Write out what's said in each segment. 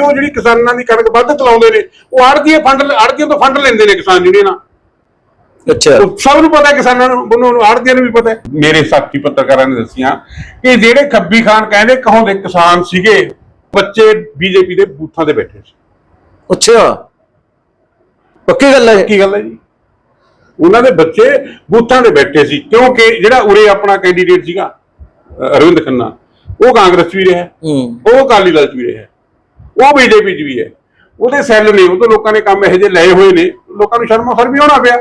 ਉਹ ਜਿਹੜੀ ਕਿਸਾਨਾਂ ਦੀ ਕਣਕ ਵੱਧ ਤਲਾਉਂਦੇ ਨੇ ਉਹ ਆੜਤੀਏ ਫੰਡ ਆੜਤੀਆਂ ਤੋਂ ਫੰਡ ਲੈਂਦੇ ਨੇ ਕਿਸਾਨ ਯੂਨੀਅਨਾਂ ਅੱਛਾ। ਉਹ ਸਭ ਨੂੰ ਪਤਾ ਹੈ ਕਿਸਾਨਾਂ ਨੂੰ ਉਹਨਾਂ ਨੂੰ ਆੜਤੀਆਂ ਨੂੰ ਵੀ ਪਤਾ ਹੈ। ਮੇਰੇ ਸਾਥੀ ਪੱਤਰਕਾਰਾਂ ਨੇ ਦੱਸੀਆਂ ਕਿ ਜਿਹੜੇ ਖੱਬੀ ਖਾਨ ਕਹਿੰਦੇ ਕਹਾਉਂਦੇ ਕਿਸਾਨ ਸੀਗੇ ਬੱਚੇ ਬੀਜੇਪੀ ਦੇ ਬੂਥਾਂ ਤੇ ਬੈਠੇ ਸੀ। ਅੱਛਾ। ਪੱਕੀ ਗੱਲ ਹੈ ਕੀ ਗੱਲ ਹੈ ਜੀ। ਉਹਨਾਂ ਦੇ ਬੱਚੇ ਬੂਥਾਂ ਤੇ ਬੈਠੇ ਸੀ ਕਿਉਂਕਿ ਜਿਹੜਾ ਉਰੇ ਆਪਣਾ ਕੈਂਡੀਡੇਟ ਸੀਗਾ ਅਰਵਿੰਦ ਖੰਨਾ ਉਹ ਕਾਂਗਰਸ 'ਚ ਵੀ ਰਿਹਾ। ਹੂੰ। ਉਹ ਅਕਾਲੀ ਦਲ 'ਚ ਵੀ ਰਿਹਾ। ਉਹ ਬੀਜੇਪੀ 'ਚ ਵੀ ਹੈ। ਉਹਦੇ ਸੈੱਲ ਨੇ, ਉਹ ਲੋਕਾਂ ਨੇ ਕੰਮ ਇਹੋ ਜਿਹੇ ਲਏ ਹੋਏ ਨੇ। ਲੋਕਾਂ ਨੂੰ ਸ਼ਰਮਾ ਫਰ ਵੀ ਹੋਣਾ ਪਿਆ।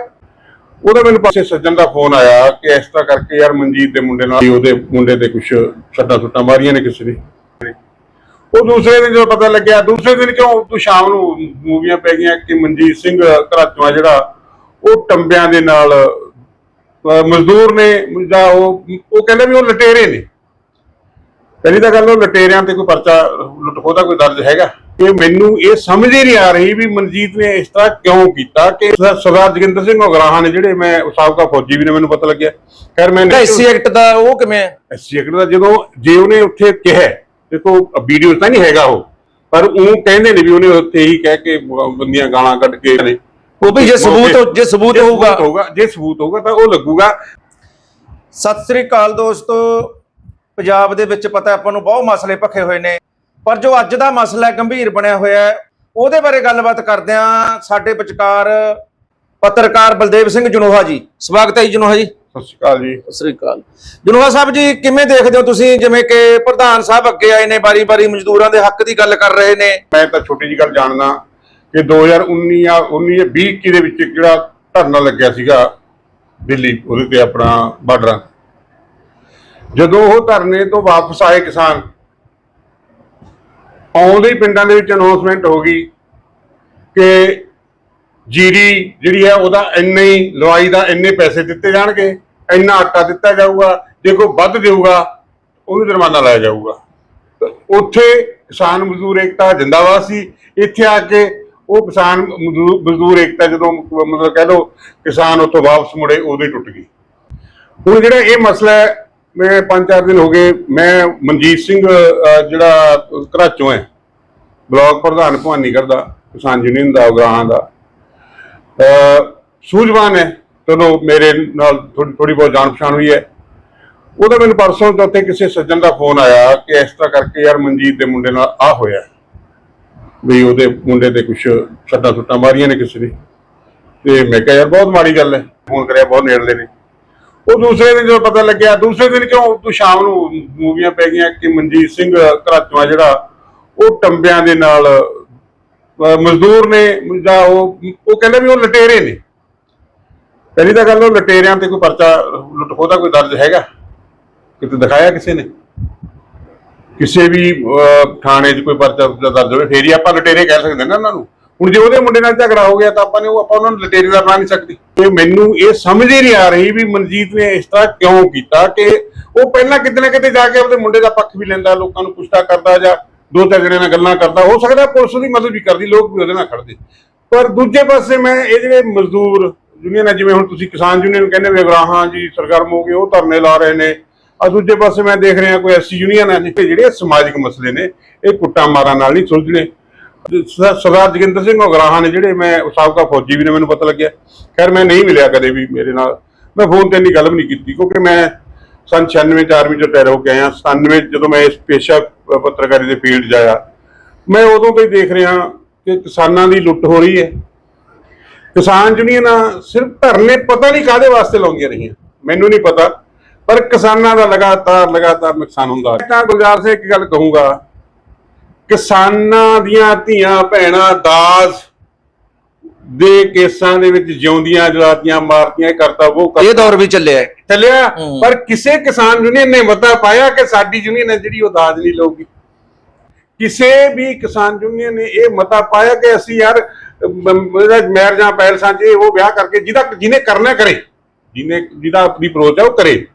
ਉਹਦਾ ਮੈਨੂੰ ਪਾਸੇ ਸੱਜਣ ਦਾ ਫੋਨ ਆਇਆ ਕਿ ਇਸ ਤਰ੍ਹਾਂ ਕਰਕੇ ਯਾਰ ਮਨਜੀਤ ਦੇ ਮੁੰਡੇ ਨਾਲ ਉਹਦੇ ਮੁੰਡੇ ਤੇ ਕੁਝ ਸੱਟਾਂ ਸੁੱਟਾਂ ਮਾਰੀਆਂ ਨੇ ਕਿਸੇ ਨੇ। ਉਹ ਦੂਸਰੇ ਦਿਨ ਜਦੋਂ ਪਤਾ ਲੱਗਿਆ, ਦੂਸਰੇ ਦਿਨ ਕਿਉਂ ਤੂੰ ਸ਼ਾਮ ਨੂੰ ਮੂਵੀਆਂ ਪੈ ਗਈਆਂ ਕਿ ਮਨਜੀਤ ਸਿੰਘ ਘਰਾਚੋਂ ਜਿਹੜਾ, ਉਹ ਟੰਬਿਆਂ ਦੇ ਨਾਲ ਮਜ਼ਦੂਰ ਨੇ ਜਾਂ ਉਹ ਉਹ ਕਹਿੰਦੇ ਵੀ ਉਹ ਲਟੇਰੇ ਨੇ। ਪਹਿਲੀ ਤਾਂ ਗੱਲ ਉਹ ਲਟੇਰਿਆਂ ਤੇ ਕੋਈ ਪਰਚਾ ਲੁੱਟ ਖੋਹ ਦਾ ਕੋਈ ਦਰਜ ਹੈਗਾ। ਇਹ ਮੈਨੂੰ ਇਹ ਸਮਝ ਹੀ ਨਹੀਂ ਆ ਰਹੀ ਵੀ ਮਨਜੀਤ ਨੇ ਇਸ ਤਰ੍ਹਾਂ ਕਿਉਂ ਕੀਤਾ ਕਿ ਸਰਦਾਰ ਜੋਗਿੰਦਰ ਸਿੰਘ ਉਗਰਾਹਾਂ ਨੇ ਜਿਹੜੇ ਮੈਂ ਸਾਬਕਾ ਫੌਜੀ ਵੀ ਨੇ ਮੈਨੂੰ ਪਤਾ ਲੱਗਿਆ। ਖੈਰ ਮੈਂ ਐਸਸੀ ਐਕਟ ਦਾ ਉਹ ਕਿਵੇਂ ਐਸਸੀ ਐਕਟ ਦਾ ਜਦੋਂ ਜੇ ਉਹਨੇ ਉੱਥੇ ਕਿਹਾ ਦੇਖੋ ਵੀਡੀਓ ਤਾਂ ਨਹੀਂ ਹੈਗਾ ਉਹ ਪਰ ਉਹ ਕਹਿੰਦੇ ਨੇ ਵੀ ਉਹਨੇ ਉੱਥੇ ਹੀ ਕਹਿ ਕੇ ਬੰਦੀਆਂ ਗਾਲਾਂ ਕੱਢ ਕੇ ਨੇ। ਉਹ ਵੀ ਜੇ ਸਬੂਤ ਜੇ ਸਬੂਤ ਹੋਊਗਾ। ਹੋਊਗਾ ਜੇ ਸਬੂਤ ਹੋਊਗਾ ਤਾਂ ਉਹ ਲੱਗੂਗਾ। ਸਤਿ ਸ੍ਰੀ ਅਕਾਲ ਦੋਸਤੋ। ਪੰਜਾਬ ਦੇ ਵਿੱਚ ਪਤਾ ਆਪਾਂ ਨੂੰ ਬਹੁਤ ਮਸਲੇ ਭਖੇ ਹੋਏ ਨੇ। ਪਰ ਜੋ ਅੱਜ ਦਾ ਮਸਲਾ ਗੰਭੀਰ ਬਣਿਆ ਹੋਇਆ ਹੈ ਉਹਦੇ ਬਾਰੇ ਗੱਲਬਾਤ ਕਰਦੇ ਹਾਂ ਸਾਡੇ ਵਿਚਕਾਰ ਪੱਤਰਕਾਰ ਬਲਦੇਵ ਸਿੰਘ ਜਨੋਹਾ ਜੀ। ਸਵਾਗਤ ਹੈ ਜੀ ਜਨੋਹਾ ਜੀ। ਸਤਿ ਸ਼੍ਰੀ ਅਕਾਲ ਜੀ। ਸਤਿ ਸ੍ਰੀ ਅਕਾਲ। ਜਨੋਹਾ ਸਾਹਿਬ ਜੀ ਕਿਵੇਂ ਦੇਖਦੇ ਹੋ ਤੁਸੀਂ? ਜਿਵੇਂ ਕਿ ਪ੍ਰਧਾਨ ਸਾਹਿਬ ਅੱਗੇ ਆਏ ਨੇ ਬਾਰੀ-ਬਾਰੀ ਮਜ਼ਦੂਰਾਂ ਦੇ ਹੱਕ ਦੀ ਗੱਲ ਕਰ ਰਹੇ ਨੇ। ਮੈਂ ਤਾਂ ਛੋਟੀ ਜੀ ਗੱਲ ਜਾਣਦਾ ਕਿ 2019 ਜਾਂ 19 ਜਾਂ 20 21 ਦੇ ਵਿੱਚ ਜਿਹੜਾ ਧਰਨਾ ਲੱਗਿਆ ਸੀਗਾ ਦਿੱਲੀ ਉਹਦੇ ਤੇ ਆਪਣਾ ਬਾਰਡਰਾਂ ਜਦੋਂ ਉਹ ਧਰਨੇ ਤੋਂ ਵਾਪਸ ਆਏ ਕਿਸਾਨ, ਆਉਂਦੇ ਹੀ ਪਿੰਡਾਂ ਦੇ ਵਿੱਚ ਅਨਾਉਂਸਮੈਂਟ ਹੋ ਗਈ ਕਿ ਜੀਰੀ ਜਿਹੜੀ ਹੈ ਉਹਦਾ ਇੰਨੇ ਹੀ ਲਵਾਈ ਦਾ ਇੰਨੇ ਪੈਸੇ ਦਿੱਤੇ ਜਾਣਗੇ, ਇੰਨਾ ਆਟਾ ਦਿੱਤਾ ਜਾਊਗਾ, ਜੇ ਕੋਈ ਵੱਧ ਦੇਊਗਾ, ਉਹਨੂੰ ਜੁਰਮਾਨਾ ਲਾਇਆ ਜਾਊਗਾ। ਉੱਥੇ ਕਿਸਾਨ ਮਜ਼ਦੂਰ ਏਕਤਾ ਜਿੰਦਾਬਾਦ ਸੀ। ਇੱਥੇ ਆ ਕੇ ਉਹ ਕਿਸਾਨ ਮਜ਼ਦੂ- ਮਜ਼ਦੂਰ ਏਕਤਾ ਜਦੋਂ ਮਤਲਬ ਕਹਿ ਲਓ ਕਿਸਾਨ ਉੱਥੋਂ ਵਾਪਸ ਮੁੜੇ ਉਦੋਂ ਹੀ ਟੁੱਟ ਗਈ। ਹੁਣ ਜਿਹੜਾ ਇਹ ਮਸਲਾ ਹੈ ਮੈਂ ਪੰਜ ਚਾਰ ਦਿਨ ਹੋ ਗਏ, ਮੈਂ ਮਨਜੀਤ ਸਿੰਘ ਜਿਹੜਾ ਘਰਾਚੋਂ ਹੈ। ਬਲਾਕ ਪ੍ਰਧਾਨ ਭਵਾਨੀਗੜ੍ਹ ਦਾ, ਕਿਸਾਨ ਯੂਨੀਅਨ ਦਾ, ਉਗਰਾਹਾਂ ਦਾ। ਸੂਝਵਾਨ ਹੈ। ਚਲੋ, ਮੇਰੇ ਨਾਲ ਥੋੜੀ ਥੋੜੀ ਬਹੁਤ ਜਾਣ ਪਛਾਣ ਹੋਈ ਹੈ। ਉਹਦਾ ਮੈਨੂੰ ਪਰਸੋਂ ਚੌਥੇ ਕਿਸੇ ਸੱਜਣ ਦਾ ਫੋਨ ਆਇਆ ਕਿ ਇਸ ਤਰ੍ਹਾਂ ਕਰਕੇ ਯਾਰ ਮਨਜੀਤ ਦੇ ਮੁੰਡੇ ਨਾਲ ਆ ਹੋਇਆ। ਵੀ ਉਹਦੇ ਮੁੰਡੇ ਤੇ ਕੁਝ ਸੱਟਾਂ ਸੁੱਟਾਂ ਮਾਰੀਆਂ ਨੇ ਕਿਸੇ ਨੇ। ਤੇ ਮੈਂ ਕਿਹਾ, ਯਾਰ, ਬਹੁਤ ਮਾੜੀ ਗੱਲ ਹੈ। ਫੋਨ ਕਰਿਆ, ਬਹੁਤ ਨੇੜਲੇ ਨੇ। ਉਹ ਦੂਸਰੇ ਦਿਨ ਜਦੋਂ ਪਤਾ ਲੱਗਿਆ ਦੂਸਰੇ ਦਿਨ ਕਿਉਂ ਤੂੰ ਸ਼ਾਮ ਨੂੰ ਮੂਵੀਆਂ ਪੈ ਗਈਆਂ ਕਿ ਮਨਜੀਤ ਸਿੰਘ ਘਰਾਚੋਂ ਆ ਜਿਹੜਾ ਉਹ ਟੰਬਿਆਂ ਦੇ ਨਾਲ ਮਜ਼ਦੂਰ ਨੇ ਜਾਂ ਉਹ ਉਹ ਕਹਿੰਦੇ ਵੀ ਉਹ ਲਟੇਰੇ ਨੇ। ਪਹਿਲੀ ਤਾਂ ਗੱਲ ਉਹ ਲਟੇਰਿਆਂ ਤੇ ਕੋਈ ਪਰਚਾ ਲੁੱਟ ਖੋਹ ਦਾ ਕੋਈ ਦਰਜ ਹੈਗਾ? ਕਿਤੇ ਦਿਖਾਇਆ ਕਿਸੇ ਨੇ? ਕਿਸੇ ਵੀ ਅਹ, ਥਾਣੇ 'ਚ ਕੋਈ ਪਰਚਾ ਪੁਰਚਾ ਦਰਜ ਹੋਵੇ ਫੇਰ ਹੀ ਆਪਾਂ ਲਟੇਰੇ ਕਹਿ ਸਕਦੇ ਨਾ ਉਹਨਾਂ ਨੂੰ। ਹੁਣ ਜੇ ਉਹਦੇ ਮੁੰਡੇ ਨਾਲ ਝਗੜਾ ਹੋ ਗਿਆ ਤਾਂ ਆਪਾਂ ਨੇ ਉਹ ਆਪਾਂ ਉਹਨਾਂ ਨੂੰ ਲਟੇਰੇ ਦਾ ਬਣਾ ਨਹੀਂ ਸਕਦੀ। ਤੇ ਮੈਨੂੰ ਇਹ ਸਮਝ ਹੀ ਨਹੀਂ ਆ ਰਹੀ ਵੀ ਮਨਜੀਤ ਨੇ ਇਸ ਤਰ੍ਹਾਂ ਕਿਉਂ ਕੀਤਾ ਕਿ ਉਹ ਪਹਿਲਾਂ ਕਿਤੇ ਨਾ ਕਿਤੇ ਜਾ ਕੇ ਆਪਣੇ ਮੁੰਡੇ ਦਾ ਪੱਖ ਵੀ ਲੈਂਦਾ, ਲੋਕਾਂ ਨੂੰ ਪੁੱਛਦਾ ਕਰਦਾ ਜਾਂ ਦੋ ਤਿੰਨ ਜਣੇ ਨਾਲ ਗੱਲਾਂ ਕਰਦਾ। ਹੋ ਸਕਦਾ ਪੁਲਿਸ ਦੀ ਮਦਦ ਵੀ ਕਰਦੀ, ਲੋਕ ਵੀ ਉਹਦੇ ਨਾਲ ਖੜਦੇ ਪਰ ਦੂਜੇ ਪਾਸੇ ਮੈਂ ਇਹ ਜਿਹੜੇ ਮਜ਼ਦੂਰ ਯੂਨੀਅਨ ਜਿਵੇਂ ਹੁਣ ਤੁਸੀਂ ਕਿਸਾਨ ਯੂਨੀਅਨ ਕਹਿੰਦੇ ਵੀ ਅਗਰਾਹਾਂ ਜੀ, ਸਰਗਰਮ ਹੋ ਗਏ, ਉਹ ਧਰਨੇ ਲਾ ਰਹੇ ਨੇ। ਆ ਦੂਜੇ ਪਾਸੇ ਮੈਂ ਦੇਖ ਰਿਹਾ ਕੋਈ ਐਸੀ ਯੂਨੀਅਨ ਹੈ ਜਿੱਥੇ ਜਿਹੜੇ ਸਮਾਜਿਕ ਮਸਲੇ ਨੇ, ਇਹ ਕੁੱਟਾਂ ਮਾਰਾਂ ਨਾਲ ਨਹੀਂ ਸੁਲਝਣੇ। ਸਰਦਾਰ ਜੋਗਿੰਦਰ ਸਿੰਘ ਉਗਰਾਹਾਂ ਨੇ ਜਿਹੜੇ ਮੈਂ ਸਾਬਕਾ ਫੌਜੀ ਵੀ ਨੇ, ਮੈਨੂੰ ਪਤਾ ਲੱਗਿਆ। ਖੈਰ, ਮੈਂ ਨਹੀਂ ਮਿਲਿਆ ਕਦੇ ਵੀ ਮੇਰੇ ਨਾਲ। ਮੈਂ ਫੋਨ ਤੇ ਇੰਨੀ ਗੱਲ ਵੀ ਨਹੀਂ ਕੀਤੀ, ਕਿਉਂਕਿ ਮੈਂ ਸੰਨ 96 ਚ ਆਰਮੀ ਚ ਰਿਟਾਇਰ ਹੋ ਕੇ ਆਇਆ। 97 ਜਦੋਂ ਮੈਂ ਇਸ ਪੇਸ਼ਾ ਪੱਤਰਕਾਰੀ ਦੇ ਫੀਲਡ 'ਚ ਮੈਂ ਉਦੋਂ ਤੋਂ ਹੀ ਦੇਖ ਰਿਹਾ ਕਿ ਕਿਸਾਨਾਂ ਦੀ ਲੁੱਟ ਹੋ ਰਹੀ ਹੈ। ਕਿਸਾਨ ਯੂਨੀਅਨਾਂ ਸਿਰਫ ਧਰਨੇ ਪਤਾ ਨਹੀਂ ਕਾਦੇ ਵਾਸਤੇ ਲਾਉਂਦੀਆਂ ਰਹੀਆਂ। ਮੈਨੂੰ ਨਹੀਂ ਪਤਾ, ਪਰ ਕਿਸਾਨਾਂ ਦਾ ਲਗਾਤਾਰ ਲਗਾਤਾਰ ਨੁਕਸਾਨ ਹੁੰਦਾ ਮੈਂ ਤਾਂ ਗੁਲਜ਼ਾਰ ਸਿੰਘ, ਇੱਕ ਗੱਲ ਕਹੂੰਗਾ। ਕਿਸਾਨਾਂ ਦੀਆਂ ਧੀਆਂ ਭੈਣਾਂ ਦਾਜ ਦੇ ਕੇਸਾਂ ਦੇ ਵਿੱਚ ਜਿਉਂਦੀਆਂ ਜਲਾਤੀਆਂ ਮਾਰਤੀਆਂ ਇਹ ਕਰਤਾ ਉਹ ਕਰਤਾ। ਇਹ ਦੌਰ ਵੀ ਚੱਲਿਆ ਹੈ। ਚੱਲਿਆ ਹੂੰ। ਪਰ ਕਿਸੇ ਕਿਸਾਨ ਯੂਨੀਅਨ ਨੇ ਮਤਾ ਪਾਇਆ ਕਿ ਸਾਡੀ ਯੂਨੀਅਨ ਹੈ ਜਿਹੜੀ ਉਹ ਦਾਜ ਨਹੀਂ ਲਊਗੀ। ਕਿਸੇ ਵੀ ਕਿਸਾਨ ਯੂਨੀਅਨ ਨੇ ਇਹ ਮਤਾ ਪਾਇਆ ਕਿ ਅਸੀਂ ਯਾਰ ਮੈਰਜਾਂ ਪੈਲਸਾਂ 'ਚ ਇਹ ਉਹ ਵਿਆਹ ਕਰਕੇ ਜਿਹਦਾ ਜਿਹਨੇ ਕਰਨਾ ਕਰੇ। ਜਿਹਨੇ ਜਿਹਦਾ ਆਪਣੀ ਅਪਰੋਚ ਹੈ ਉਹ ਕਰੇ।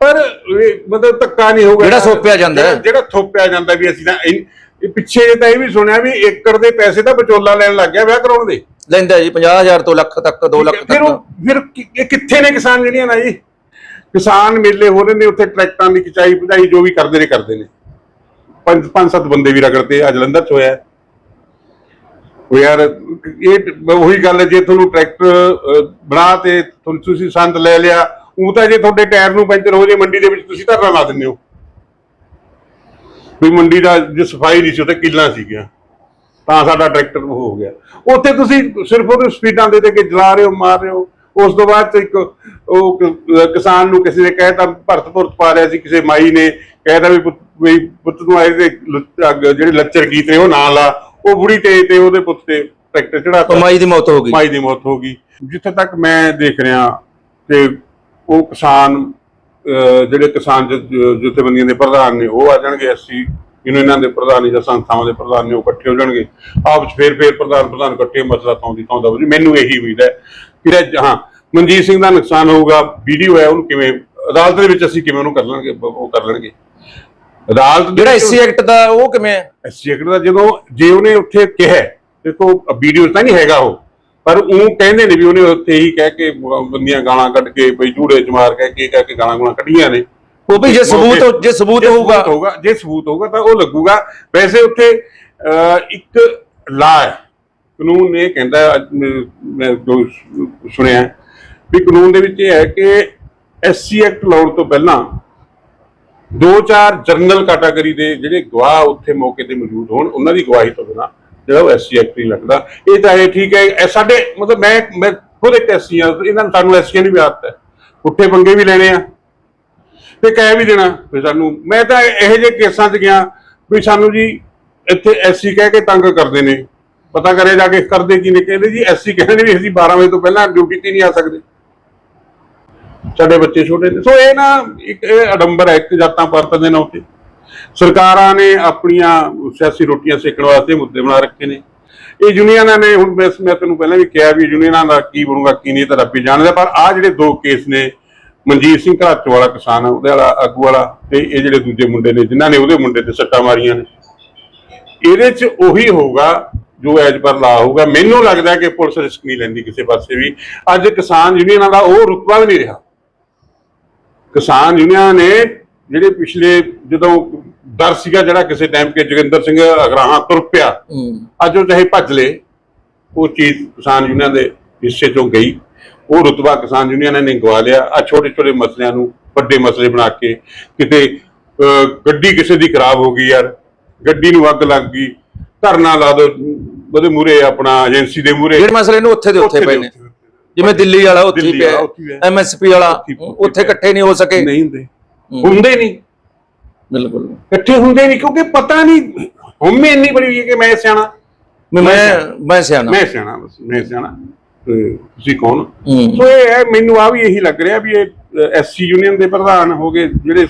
ਪਰ ਇਹ ਮਤਲਬ ਧੱਕਾ ਨਹੀਂ ਹੋਊਗਾ। ਜਿਹੜਾ ਥੋਪਿਆ ਜਾਂਦਾ। ਹੈ। ਜਿਹੜਾ- ਥੋਪਿਆ ਜਾਂਦਾ ਵੀ ਅਸੀਂ ਤਾਂ ਇਹ ਇਹ ਪਿੱਛੇ ਜੇ ਤਾਂ ਇਹ ਵੀ ਸੁਣਿਆ ਵੀ ਏਕੜ ਦੇ ਪੈਸੇ ਤਾਂ ਵਿਚੋਲਾ ਲੈਣ ਲੱਗ ਗਿਆ ਵਿਆਹ ਕਰਾਉਣ ਦੇ। ਲੈਂਦਾ ਜੀ 50000 ਤੋਂ ਲੱਖ ਤੱਕ 2 ਲੱਖ ਫਿਰ ਉਹ ਤੱਕ। ਫਿਰ ਕਿ- ਇਹ ਕਿੱਥੇ ਨੇ ਕਿਸਾਨ ਜਿਹੜੀਆਂ ਨਾ ਜੀ? ਕਿਸਾਨ ਮੇਲੇ ਹੋ ਰਹੇ ਨੇ ਉੱਥੇ ਟਰੈਕਟਰਾਂ ਦੀ ਖਿਚਾਈ ਭਜਾਈ ਜੋ ਵੀ ਕਰਦੇ ਨੇ ਕਰਦੇ ਨੇ। ਪੰਜ ਪੰਜ ਸੱਤ ਬੰਦੇ ਵੀ ਰਗੜਤੇ ਆ ਜਲੰਧਰ ਚ ਹੋਇਆ। ਹੈ। ਉਹ ਯਾਰ ਇਹ ਉਹੀ ਗੱਲ ਹੈ ਜੇ ਤੁਹਾਨੂੰ ਟਰੈਕਟਰ ਅਹ, ਬਣਾ ਤੇ ਤੁਹਾਨੂੰ ਤੁਸੀਂ ਸੰਦ ਲੈ ਲਿਆ ਉਹ ਤਾਂ ਜੇ ਤੁਹਾਡੇ ਟਾਇਰ ਨੂੰ ਪੈਂਚਰ ਹੋ ਜੇ ਮੰਡੀ ਦੇ ਵਿੱਚ ਤੁਸੀਂ ਧਰਨਾ ਲਾ ਦਿੰਦੇ ਹੋ। ਵੀ ਮੰਡੀ ਦਾ ਜੇ ਸਫ਼ਾਈ ਨਹੀਂ ਸੀ ਉੱਥੇ ਕਿੱਲਾਂ ਸੀਗੀਆਂ। ਤਾਂ ਸਾਡਾ ਟਰੈਕਟਰ ਉਹ ਹੋ ਗਿਆ। ਉੱਥੇ ਤੁਸੀਂ ਸਿਰਫ ਉਹਨੂੰ ਸਪੀਡਾਂ ਦੇ ਦੇ ਕੇ ਜਲਾ ਰਹੇ ਹੋ ਮਾਰ ਰਹੇ ਹੋ। ਉਸ ਤੋਂ ਬਾਅਦ ਇੱਕ ਉਹ ਕਿਸਾਨ ਨੂੰ ਕਿਸੇ ਨੇ ਕਹਿਤਾ ਭਰਤ ਭੁਰਤ ਪਾ ਰਿਹਾ ਸੀ ਕਿਸੇ ਮਾਈ ਨੇ ਕਹਿਤਾ ਵੀ ਪੁੱਤ ਵੀ ਪੁੱਤ ਨੂੰ ਆਏ ਤੇ ਜਿਹੜੇ ਲੱਚਰ ਕੀਤੇ ਉਹ ਨਾ ਲਾ। ਉਹ ਬੁੜੀ ਤੇ ਤੇ ਉਹਦੇ ਪੁੱਤ ਤੇ ਟਰੈਕਟਰ ਚੜਾਤਾ ਕਮਾਈ ਦੀ ਮੌਤ ਹੋ ਗਈ। ਮਾਈ ਦੀ ਮੌਤ ਹੋ ਗਈ। ਜਿੱਥੇ ਤੱਕ ਮੈਂ ਦੇਖ ਰਿਹਾ ਤੇ ਉਹ ਕਿਸਾਨ ਜਿਹੜੇ ਕਿਸਾਨ ਜਥੇਬੰਦੀਆਂ ਦੇ ਪ੍ਰਧਾਨ ਨੇ ਉਹ ਆ ਜਾਣਗੇ ਐਸਸੀ ਯੂਨੀਅਨਾਂ ਦੇ ਪ੍ਰਧਾਨ ਜਾਂ ਸੰਸਥਾਵਾਂ ਦੇ ਪ੍ਰਧਾਨ ਨੇ ਉਹ ਇਕੱਠੇ ਹੋ ਜਾਣਗੇ। ਆਪਸ ਫੇਰ ਫੇਰ ਪ੍ਰਧਾਨ ਪ੍ਰਧਾਨ ਇਕੱਠੇ ਮਸਲਾ ਤੌਂਦਾ ਹੋ ਜੀ। ਮੈਨੂੰ ਇਹੀ ਉਮੀਦ ਹੈ ਕਿ ਹਾਂ ਮਨਜੀਤ ਸਿੰਘ ਦਾ ਨੁਕਸਾਨ ਹੋਊਗਾ ਵੀਡੀਓ ਹੈ ਉਹਨੂੰ ਕਿਵੇਂ ਅਦਾਲਤ ਦੇ ਵਿੱਚ ਅਸੀਂ ਕਿਵੇਂ ਉਹਨੂੰ ਕਰ ਲਾਂਗੇ ਉਹ ਕਰ ਲੈਣਗੇ। ਅਦਾਲਤ ਦੇ ਜਿਹੜਾ ਐਸਸੀ ਐਕਟ ਦਾ ਉਹ ਕਿਵੇਂ ਹੈ? ਸੈਕਟਰ ਦਾ ਜਦੋਂ ਜੇ ਉਹਨੇ ਉੱਥੇ ਕਿਹਾ ਦੇਖੋ ਵੀਡੀਓ ਤਾਂ ਨਹੀਂ ਹੈਗਾ ਉਹ। ਪਰ ਉਹ ਕਹਿੰਦੇ ਨੇ ਵੀ ਉਹਨੇ ਉੱਥੇ ਹੀ ਕਹਿ ਕੇ ਬੰਦੀਆਂ ਗਾਲਾਂ ਕੱਢ ਕੇ ਬਈ ਝੂੜੇ ਚ ਮਾਰ ਕਹਿ ਕੇ ਕਹਿ ਕੇ ਗਾਲਾਂ ਗੁਲਾਂ ਕੱਢੀਆਂ ਨੇ। ਉਹ ਵੀ ਜੇ ਸਬੂਤ ਜੇ ਸਬੂਤ ਹੋਊਗਾ। ਹੋਊਗਾ ਜੇ ਸਬੂਤ ਹੋਊਗਾ ਤਾਂ ਉਹ ਲੱਗੂਗਾ। ਵੈਸੇ ਉੱਥੇ ਇੱਕ ਲਾ ਕਾਨੂੰਨ ਇਹ ਕਹਿੰਦਾ ਮੈਂ- ਜੋ ਸੁਣਿਆ ਵੀ ਕਾਨੂੰਨ ਦੇ ਵਿੱਚ ਇਹ ਹੈ ਕਿ ਐਸਸੀ ਐਕਟ ਲਾਉਣ ਤੋਂ ਪਹਿਲਾਂ ਦੋ ਚਾਰ ਜਰਨਲ ਕੈਟਾਗਰੀ ਦੇ ਜਿਹੜੇ ਗਵਾਹ ਉੱਥੇ ਮੌਕੇ ਤੇ ਮੌਜੂਦ ਹੋਣ ਉਹਨਾਂ ਦੀ ਗਵਾਹੀ ਤੋਂ ਬਿਨਾਂ। ਜਿਹੜਾ ਉਹ ਐਸਸੀ ਐਕਟ ਨਹੀਂ ਲੱਗਦਾ। ਇਹ ਤਾਂ ਇਹ ਠੀਕ ਹੈ, ਇਹ ਸਾਡੇ ਮਤਲਬ ਮੈਂ ਮੈਂ ਖੁਦ ਇੱਕ ਐਸਸੀ ਆ ਇਹਨਾਂ ਨੂੰ ਸਾਨੂੰ ਐਸਸੀਆਂ ਦੀ ਵੀ ਆਦਤ ਹੈ। ਪੁੱਠੇ ਪੰਗੇ ਵੀ ਲੈਣੇ ਆ ਤੇ ਕਹਿ ਵੀ ਦੇਣਾ ਵੀ ਸਾਨੂੰ, ਮੈਂ ਤਾਂ ਇਹੋ ਜਿਹੇ ਕੇਸਾਂ 'ਚ ਗਿਆ ਵੀ ਸਾਨੂੰ ਜੀ ਇੱਥੇ ਐਸਸੀ ਕਹਿ ਕੇ ਤੰਗ ਕਰਦੇ ਨੇ। ਪਤਾ ਕਰੇ ਜਾ ਕੇ ਕਰਦੇ ਕੀ ਨੇ, ਕਹਿੰਦੇ ਜੀ ਐਸਸੀ ਕਹਿੰਦੇ ਵੀ ਅਸੀਂ 12 ਵਜੇ ਤੋਂ ਪਹਿਲਾਂ ਡਿਊਟੀ ਤੇ ਨਹੀਂ ਆ ਸਕਦੇ। ਸਾਡੇ ਬੱਚੇ ਛੋਟੇ ਨੇ। ਸੋ ਇਹ ਨਾ ਇੱਕ ਇਹ ਅਡੰਬਰ ਹੈ, ਇੱਕ ਜਾਤਾਂ ਪਾਤਾਂ ਦੇ ਨਾਂ ਉੱਤੇ ਸਰਕਾਰਾਂ ਨੇ ਆਪਣੀਆਂ ਸਿਆਸੀ ਰੋਟੀਆਂ ਸੇਕਣ ਵਾਸਤੇ ਮੁੱਦੇ ਬਣਾ ਰੱਖੇ ਨੇ। ਇਹ ਯੂਨੀਅਨਾਂ ਨੇ ਹੁਣ ਮੈਂ ਮੈਂ ਤੈਨੂੰ ਪਹਿਲਾਂ ਵੀ ਕਿਹਾ ਵੀ ਯੂਨੀਅਨਾਂ ਦਾ ਕੀ ਬਣੂਗਾ, ਕੀ ਨਹੀਂ, ਇਹ ਤਾਂ ਰੱਬ ਹੀ ਜਾਣਦਾ। ਪਰ ਆ ਜਿਹੜੇ ਦੋ ਕੇਸ ਨੇ, ਮਨਜੀਤ ਸਿੰਘ ਘਰਾਚੋ ਵਾਲਾ ਕਿਸਾਨ, ਉਹਦੇ ਵਾਲਾ ਆਗੂ ਵਾਲਾ ਤੇ ਇਹ ਜਿਹੜੇ ਦੂਜੇ ਮੁੰਡੇ ਨੇ, ਜਿਨ੍ਹਾਂ ਨੇ ਉਹਦੇ ਮੁੰਡੇ ਤੇ ਸੱਟਾਂ ਮਾਰੀਆਂ ਨੇ। ਇਹਦੇ 'ਚ ਉਹੀ ਹੋਊਗਾ, ਜੋ ਐਜ ਪਰ ਲਾ ਹੋਊਗਾ, ਮੈਨੂੰ ਲੱਗਦਾ ਕਿ ਪੁਲਿਸ ਰਿਸਕ ਨਹੀਂ ਲੈਂਦੀ ਕਿਸੇ ਪਾਸੇ ਵੀ। ਅੱਜ ਕਿਸਾਨ ਯੂਨੀਅਨਾਂ ਦਾ ਉਹ ਰੁਤਬਾ ਵੀ ਨਹੀਂ ਰਿਹਾ। ਕਿਸਾਨ ਯੂਨੀਅਨਾਂ ਨੇ ਜਿਹੜੇ ਪਿਛਲੇ ਜਦੋਂ ਡਰ ਸੀਗਾ ਜਿਹੜਾ ਕਿਸੇ ਟਾਈਮ ਕੇ ਜੋਗਿੰਦਰ ਸਿੰਘ ਅਗਰਾਹਾਂ ਤੁਰ ਪਿਆ। ਅੱਜ ਉਹ ਚਾਹੇ ਭੱਜ ਲੇ ਉਹ ਚੀਜ਼ ਕਿਸਾਨ ਯੂਨੀਅਨ ਦੇ ਹਿੱਸੇ ਚੋਂ ਗਈ। ਉਹ ਰੁਤਬਾ ਕਿਸਾਨ ਯੂਨੀਅਨ ਨੇ ਗਵਾ ਲਿਆ। ਆ ਛੋਟੇ ਛੋਟੇ ਮਸਲਿਆਂ ਨੂੰ ਵੱਡੇ ਮਸਲੇ ਬਣਾ ਕੇ ਕਿਤੇ ਗੱਡੀ ਕਿਸੇ ਦੀ ਖਰਾਬ ਹੋ ਗਈ ਯਾਰ। ਗੱਡੀ ਨੂੰ ਅੱਗ ਲੱਗ ਗਈ। ਧਰਨਾ ਲਾ ਦੋ ਉਹਦੇ ਮੂਰੇ ਆਪਣਾ ਏਜੰਸੀ ਦੇ ਮੂਰੇ ਜਿਹੜੇ ਮਸਲੇ ਨੂੰ ਉੱਥੇ ਦੇ ਉੱਥੇ ਪਏ ਨੇ। ਜਿਵੇਂ ਦਿੱਲੀ ਵਾਲਾ ਉੱਥੇ ਪਿਆ। ਐਮਐਸਪੀ ਵਾਲਾ ਉੱਥੇ ਇਕੱਠੇ ਨਹੀਂ ਹੋ ਸਕੇ। ਨਹੀਂ ਹੁੰਦੇ। ਹੁੰਦੇ ਨਹੀਂ। ਬਿਲਕੁਲ। ਇਕੱਠੇ ਹੁੰਦੇ ਨਹੀਂ ਕਿਉਂਕਿ ਪਤਾ ਨਹੀਂ ਹਉਮੈ ਇੰਨੀ ਬੜੀ ਹੋਈ ਹੈ ਕਿ ਮੈਂ ਸਿਆਣਾ। ਮੈਂ ਮੈਂ ਸਿਆਣਾ। ਮੈਂ ਸਿਆਣਾ ਬਸ ਮੈਂ ਸਿਆਣਾ। ਤੁਸੀਂ ਕੌਣ। ਸੋ ਇਹ ਮੈਨੂੰ ਆ ਵੀ ਇਹੀ ਲੱਗ ਰਿਹਾ ਵੀ ਇਹ ਐਸਸੀ ਯੂਨੀਅਨ ਦੇ ਪ੍ਰਧਾਨ ਹੋ ਗਏ ਜਿਹੜੇ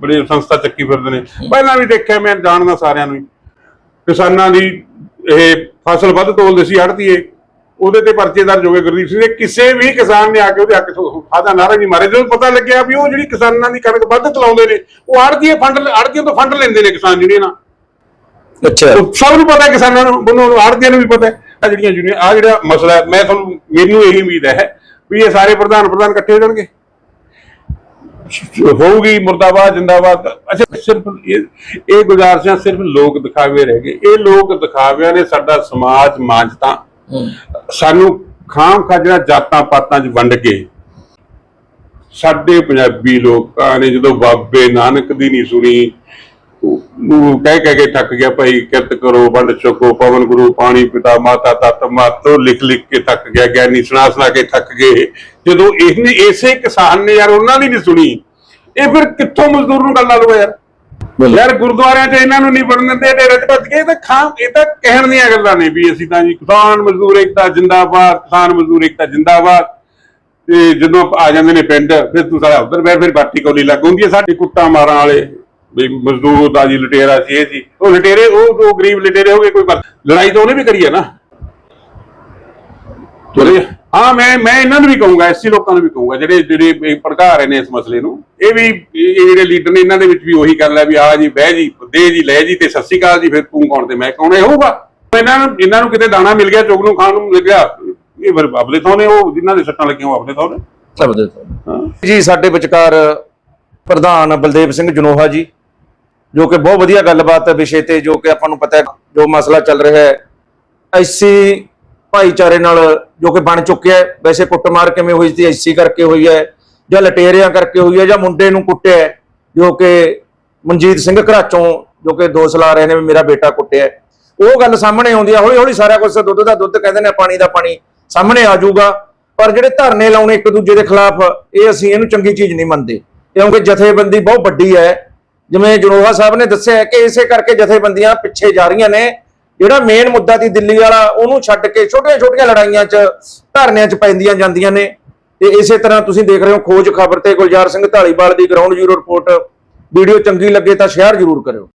ਬੜੇ ਸੰਸਥਾ ਚੱਕੀ ਫਿਰਦੇ ਨੇ। ਪਹਿਲਾਂ ਵੀ ਦੇਖਿਆ ਮੈਂ ਜਾਣਦਾ ਸਾਰਿਆਂ ਨੂੰ ਕਿਸਾਨਾਂ ਦੀ ਇਹ ਫਸਲ ਵੱਧ ਤੋਲਦੇ ਸੀ ਆੜਤੀਏ ਉਹਦੇ ਤੇ ਪਰਚੇ ਦਰਜ ਹੋ ਗਏ ਗੁਰਦੀਪ ਸਿੰਘ ਦੇ ਕਿਸੇ ਵੀ ਕਿਸਾਨ ਨੇ ਆ ਕੇ ਉਹਦੇ ਹੱਕ ਖਾਦਾ ਨਾਰਾ ਨਹੀਂ ਮਾਰੇ ਜਦੋਂ ਪਤਾ ਲੱਗਿਆ ਵੀ ਉਹ ਜਿਹੜੀ ਕਿਸਾਨਾਂ ਦੀ ਕਣਕ ਵੱਧ ਤਲਾਉਂਦੇ ਨੇ ਉਹ ਆੜਤੀਏ ਫੰਡ ਆੜਤੀਆਂ ਤੋਂ ਫੰਡ ਲੈਂਦੇ ਨੇ ਕਿਸਾਨ ਯੂਨੀਅਨਾਂ ਅੱਛਾ। ਸਭ ਨੂੰ ਪਤਾ ਕਿਸਾਨਾਂ ਨੂੰ ਬੰਨੋਂ ਨੂੰ ਆੜਤੀਆਂ ਨੂੰ ਵੀ ਪਤਾ ਆ ਜਿਹੜੀਆਂ ਯੂਨੀਅਨ ਆ ਜਿਹੜਾ ਮਸਲਾ ਮੈਂ ਤੁਹਾਨੂੰ ਮੈਨੂੰ ਇਹੀ ਉਮੀਦ ਹੈ ਵੀ ਇਹ ਸਾਰੇ ਪ੍ਰਧਾਨ ਪ੍ਰਧਾਨ ਇਕੱਠੇ ਹੋ ਜਾਣਗੇ। ਹੋਊਗੀ ਮੁਰਦਾਬਾਦ ਜਿੰਦਾਬਾਦ। ਅੱਛਾ ਸਿਰਫ ਇਹ ਗੁਜ਼ਾਰਿਸ਼ਾਂ ਸਿਰਫ ਲੋਕ ਦਿਖਾਵੇ ਰਹਿ ਗਏ। ਇਹ ਲੋਕ ਦਿਖਾਵਿਆਂ ਨੇ ਸਾਡਾ ਸਮਾਜ ਮਾਨਜਤਾ ਹੂੰ। ਸਾਨੂੰ ਖਾਮ ਖਾਜਰਾ ਜਾਤਾਂ ਪਾਤਾਂ 'ਚ ਵੰਡ ਕੇ ਸਾਡੇ ਪੰਜਾਬੀ ਲੋਕਾਂ ਨੇ ਜਦੋਂ ਬਾਬੇ ਨਾਨਕ ਦੀ ਨਹੀਂ ਸੁਣੀ ਨੂੰ ਕਹਿ ਕਹਿ ਕੇ ਥੱਕ ਗਿਆ, ਭਾਈ ਕਿਰਤ ਕਰੋ, ਵੰਡ ਚੁਕੋ, ਪਵਨ ਗੁਰੂ, ਪਾਣੀ ਪਿਤਾ, ਮਾਤਾ ਤਤ, ਮਾਤੋ, ਲਿਖ ਲਿਖ ਕੇ ਥੱਕ ਗਿਆ, ਗਿਆਨੀ ਸੁਣਾ ਸੁਣਾ ਕੇ ਥੱਕ ਗਏ। ਜਦੋਂ ਇਹਨੇ ਇਸੇ ਕਿਸਾਨ ਨੇ ਯਾਰ ਉਹਨਾਂ ਦੀ ਨਹੀਂ ਸੁਣੀ, ਇਹ ਫਿਰ ਕਿੱਥੋਂ ਮਜ਼ਦੂਰ ਨੂੰ ਗੱਲਾਂ ਲਾ ਯਾਰ? ਯਾਰ ਗੁਰਦੁਆਰਿਆਂ 'ਚ ਇਹਨਾਂ ਨੂੰ ਨਹੀਂ ਵੜਨ ਦਿੰਦੇ ਡੇਰੇ 'ਚ ਭੱਜ ਕੇ ਇਹ ਤਾਂ ਖਾਂ, ਇਹ ਤਾਂ ਕਹਿਣ ਦੀਆਂ ਗੱਲਾਂ ਨੇ ਵੀ ਅਸੀਂ ਤਾਂ ਜੀ ਕਿਸਾਨ ਮਜ਼ਦੂਰ ਏਕਤਾ ਜਿੰਦਾਬਾਦ, ਕਿਸਾਨ ਮਜ਼ਦੂਰ ਏਕਤਾ ਜਿੰਦਾਬਾਦ। ਤੇ ਜਦੋਂ ਆ ਜਾਂਦੇ ਨੇ ਪਿੰਡ, ਫਿਰ ਤੂੰ ਸਾਲਾ ਉਧਰ ਬੈਠ ਫਿਰ ਬਾਟੀ ਕੌਲੀ ਲੱਗ ਹੁੰਦੀ ਹੈ ਸਾਡੇ ਕੁੱਟਾਂ ਮਾਰਾਂ ਵਾਲੇ। ਵੀ ਮਜ਼ਦੂਰ ਦਾ ਜੀ ਲਟੇਰਾ ਸੀ, ਇਹ ਸੀ। ਉਹ ਲਟੇਰੇ, ਉਹ ਉਹ ਗਰੀਬ ਲਟੇਰੇ ਹੋ ਗਏ, ਕੋਈ ਪਰ ਲੜਾਈ ਤਾਂ ਉਹਨੇ ਵੀ ਕਰੀ ਹੈ ਨਾ। ਚਲੇ। ਹਾਂ ਮੈਂ ਮੈਂ ਇਹਨਾਂ ਨੂੰ ਵੀ ਕਹੂੰਗਾ ਐਸੀ ਲੋਕਾਂ ਨੂੰ ਵੀ ਕਹੂੰਗਾ ਜਿਹੜੇ ਜਿਹੜੇ ਭੜਕਾ ਰਹੇ ਨੇ ਇਸ ਮਸਲੇ ਨੂੰ। ਇਹ ਵੀ ਇਹ ਜਿਹੜੇ ਲੀਡਰ ਨੇ ਇਹਨਾਂ ਦੇ ਵਿੱਚ ਵੀ ਉਹੀ ਕਰ ਲਿਆ ਵੀ ਆ ਜੀ ਬਹਿ ਜੀ ਦੇ ਜੀ ਲੈ ਜੀ ਤੇ ਸਤਿ ਸ਼੍ਰੀ ਅਕਾਲ ਜੀ ਫਿਰ ਤੂੰ ਕੌਣ ਤੇ ਮੈਂ ਕੌਣ ਇਹ ਹੋਊਗਾ। ਇਹਨਾਂ ਨੂੰ ਇਹਨਾਂ ਨੂੰ ਕਿਤੇ ਦਾਣਾ ਮਿਲ ਗਿਆ ਚੁਗ ਨੂੰ ਖਾਣ ਨੂੰ ਮਿਲ ਗਿਆ ਇਹ ਫਿਰ ਆਪਦੇ ਥਾਂ ਨੇ ਉਹ ਜਿਨ੍ਹਾਂ ਦੇ ਸੱਟਾਂ ਲੱਗੀਆਂ ਉਹ ਆਪਦੇ ਥਾਂ ਨੇ। ਸਭ ਦੇ ਤੋਂ। ਹਾਂ। ਜੀ ਸਾਡੇ ਵਿਚਕਾਰ ਪ੍ਰਧਾਨ ਬਲਦੇਵ ਸਿੰਘ ਜਨੋਹਾ ਜੀ ਜੋ ਕਿ ਬਹੁਤ ਵਧੀਆ ਗੱਲਬਾਤ ਹੈ ਵਿਸ਼ੇ ਤੇ ਜੋ ਕਿ ਆਪਾਂ ਨੂੰ ਪਤਾ ਹੈ ਜੋ ਮਸਲਾ ਚੱਲ ਰਿਹਾ ਹੈ। ਐਸੀ ਭਾਈਚਾਰੇ ਨਾਲ ਜੋ ਕਿ ਬਣ ਚੁੱਕਿਆ ਹੈ। ਵੈਸੇ ਕੁੱਟਮਾਰ ਕਿਵੇਂ ਹੋਈ ਸੀ ਐਸੀ ਕਰਕੇ ਹੋਈ ਹੈ ਜਾਂ ਲਟੇਰਿਆਂ ਕਰਕੇ ਹੋਈ ਹੈ ਜਾਂ ਮੁੰਡੇ ਨੂੰ ਕੁੱਟਿਆ ਜੋ ਕਿ ਮਨਜੀਤ ਸਿੰਘ ਘਰਾਚੋਂ ਜੋ ਕਿ ਦੋਸ਼ ਲਾ ਰਹੇ ਨੇ ਵੀ ਮੇਰਾ ਬੇਟਾ ਕੁੱਟਿਆ ਉਹ ਗੱਲ ਸਾਹਮਣੇ ਆਉਂਦੀ ਆ ਹੌਲੀ ਹੌਲੀ ਸਾਰਾ ਕੁਝ ਦੁੱਧ ਦਾ ਦੁੱਧ ਕਹਿੰਦੇ ਨੇ ਪਾਣੀ ਦਾ ਪਾਣੀ ਸਾਹਮਣੇ ਆ ਜਾਊਗਾ। ਪਰ ਜਿਹੜੇ ਧਰਨੇ ਲਾਉਣੇ ਇੱਕ ਦੂਜੇ ਦੇ ਖਿਲਾਫ, ਇਹ ਅਸੀਂ ਇਹਨੂੰ ਚੰਗੀ ਚੀਜ਼ ਨਹੀਂ ਮੰਨਦੇ। ਕਿਉਂਕਿ ਜਥੇਬੰਦੀ ਬਹੁਤ ਵੱਡੀ ਹੈ। ਜਿਵੇਂ ਜਨੋਹਾ ਸਾਹਿਬ ਨੇ ਦੱਸਿਆ ਕਿ ਇਸੇ ਕਰਕੇ ਜਥੇਬੰਦੀਆਂ ਪਿੱਛੇ ਜਾ ਰਹੀਆਂ ਨੇ ਜਿਹੜਾ ਮੇਨ ਮੁੱਦਾ ਸੀ ਦਿੱਲੀ ਵਾਲਾ, ਉਹਨੂੰ ਛੱਡ ਕੇ ਛੋਟੀਆਂ-ਛੋਟੀਆਂ ਲੜਾਈਆਂ 'ਚ ਧਰਨਿਆਂ 'ਚ ਪੈਂਦੀਆਂ ਜਾਂਦੀਆਂ ਨੇ। ਤੇ ਇਸੇ ਤਰ੍ਹਾਂ ਤੁਸੀਂ ਦੇਖ ਰਹੇ ਹੋ ਖੋਜ ਖਬਰ ਤੇ ਗੁਲਜ਼ਾਰ ਸਿੰਘ ਢਾਲੀਵਾਲ ਦੀ ਗਰਾਊਂਡ ਜ਼ੀਰੋ ਰਿਪੋਰਟ ਵੀਡੀਓ ਚੰਗੀ ਲੱਗੇ ਤਾਂ ਸ਼ੇਅਰ ਜ਼ਰੂਰ ਕਰਿਓ।